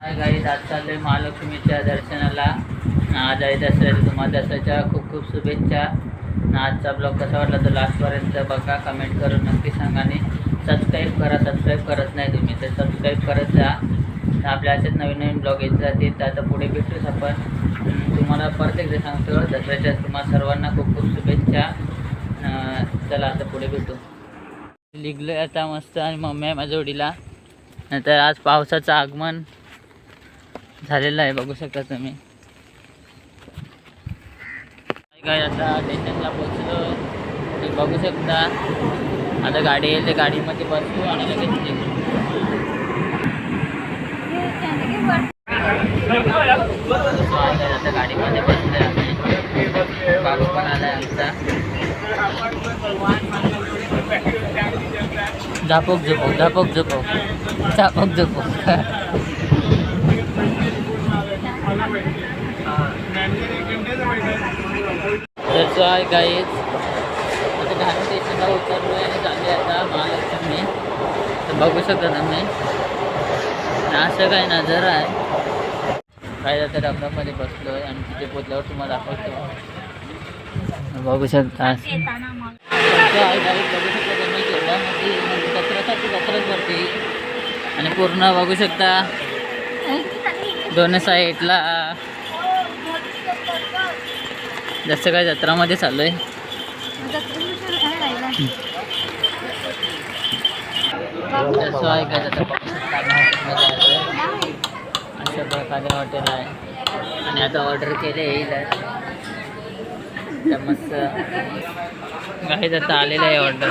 Hi guys आज आहे महालक्ष्मीच्या दर्शनाला. आज आहे दसऱ्याला तुम्हाला दसऱ्याच्या खूप खूप शुभेच्छा. आजचा ब्लॉग कसा वाटला तर लास्टपर्यंत बघा कमेंट करून नक्की सांगा. आणि सबस्क्राईब करा सबस्क्राईब करत नाही तुम्ही तर सबस्क्राईब करत जा. तर आपल्या असेच नवीन नवीन ब्लॉग येत जातील. तर आता पुढे भेटूच आपण. तुम्हाला परत एकदा सांगतो दसऱ्याच्या तुम्हाला सर्वांना खूप खूप शुभेच्छा. चला आता पुढे भेटू. निघलो आता मस्त आणि मम्मी आहे माझ्या जोडीला नंतर आज पावसाचं आगमन. झालेला आहे बघू शकता तुम्ही. काय आता स्टेशनला पोचलो तुम्ही बघू शकता. आता गाडी येईल ते गाडीमध्ये बसतो आणि लगेच आता गाडीमध्ये बसलं बाबू पण आलाय आमचा. झापक झोपव झापक झोपव झापक झोपव तर जो आहे गाईच आता ठाणे स्टेशनला उतरलो आहे आणि आता महालक्ष्मी तर बघू शकता तुम्ही. आणि असं काय नजर आहे. काय आता डबऱ्यामध्ये बसलो आहे आणि तिथे पोचल्यावर तुम्हाला दाखवतो. बघू शकता. असं आहे गाईज बघू शकता तुम्ही केवढा मोठी म्हणजे भरते आणि पूर्ण बघू शकता. दोन साईडला जसं काय जत्रामध्ये चालू आहे जसं आहे काय जत्रा बघू शकता अशा प्रकारे हॉटेल आहे. आणि आता ऑर्डर केले येईल तर मस्त. काही आता आलेलं आहे ऑर्डर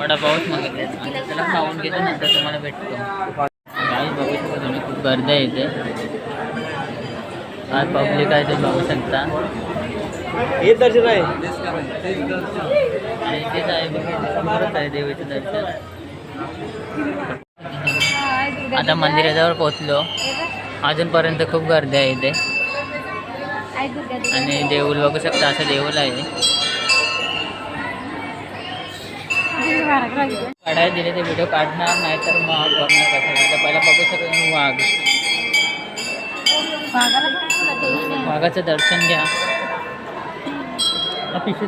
वडापावच मागितले आणि त्याला खाऊन घेतो नंतर तुम्हाला भेटतो. काही बघू शकता तुम्ही खूप गर्दी आहे इथे. आज पब्लिक आहे ते बघू शकता. हे दर्शन आहे. देवीचं दर्शन आता मंदिराजवळ पोहोचलो. अजूनपर्यंत खूप गर्दी आहे इथे. आणि देऊळ बघू शकता असं देऊळ आहे. काढायला दिले ते व्हिडिओ काढणार नाही तर मग बघणार कसं पहिला बघू शकतो वाघ. वाघाचं दर्शन घ्या. हा, पिशवी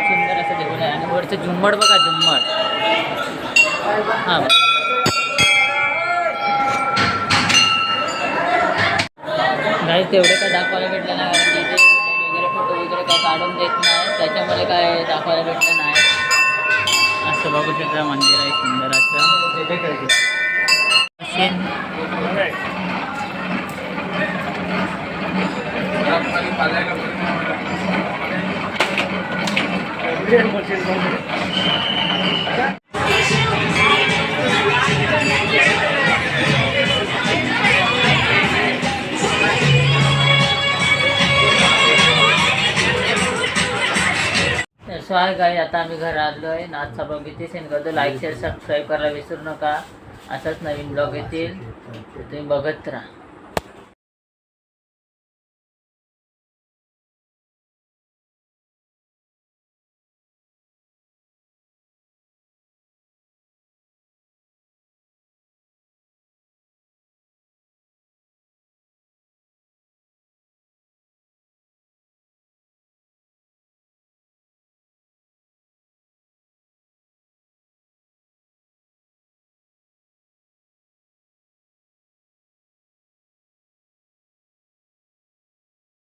सुंदर असं आहे आणि वरचं झुंबड बघा झुंबड. हां. नाही तेवढे काय दाखवायला भेटलं नाही काढून देत नाही. त्याच्यामुळे काय दाखवायला भेटलं नाही. असं बघू शकता मंदिर आहे सुंदराचं. असं मशीन सो आहे. काय आता आम्ही घरा आलो आहे. आजचा ब्लॉग येते सेंड करतो. लाईक शेअर सबस्क्राईब करायला विसरू नका. असाच नवीन ब्लॉग येतील. तुम्ही बघत राहा.